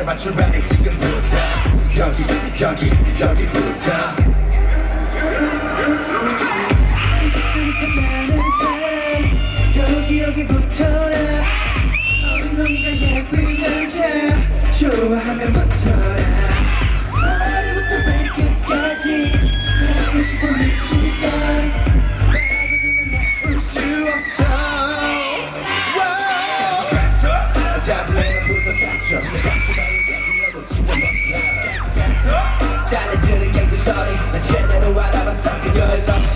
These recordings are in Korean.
제발 출발해 지금부터. 여기 여기 여기부터. 여기 여기부터라. 엉덩이가 예쁜 남자. 좋아하면 붙어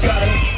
그녀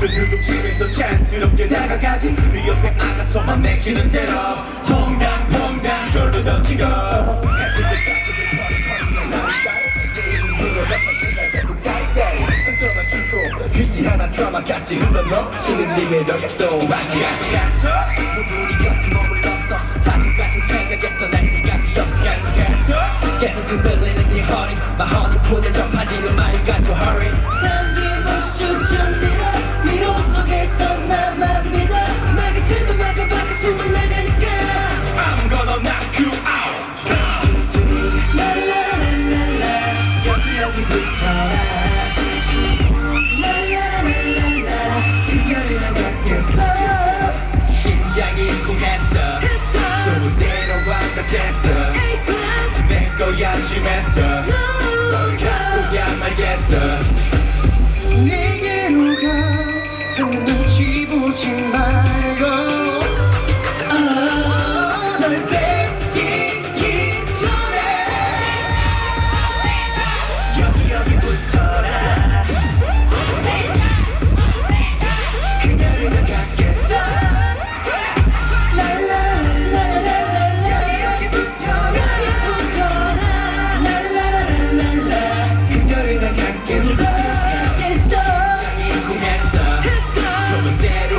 왜 흑음집에서 자연스럽게 다가가지. 네 옆에 앉아서만 내키는 대로. 퐁당 퐁당 돌도 던지고. 귀지 하나 드라마 같이 흘러넘치는 네 매력에 또 아직 갔어 모두 네 곁에 머물렀어. 다 똑같은 생각했던 날 생각이 없어. 계속 흔들리는 네 허리 Honey 푸대 접하지는 말이 to hurry. 당김없이 쭉쭉 밀어 미로 속에서 나만 믿어 말 같으면 막아봐 계속만 나가니까. I'm gonna knock you out 랄라랄랄라 여기 여기부터라. 랄라랄랄라 그녀를 나 갖겠어? 심장이 쿵했어. 속은 대로 완벽했어. A-class 내 거야 심했어 널 갖고야 말겠어. 내게로 가. 눈치 보지 말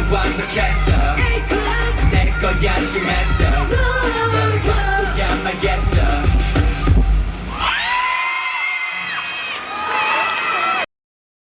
완벽했어. 내 거야 좀 했어.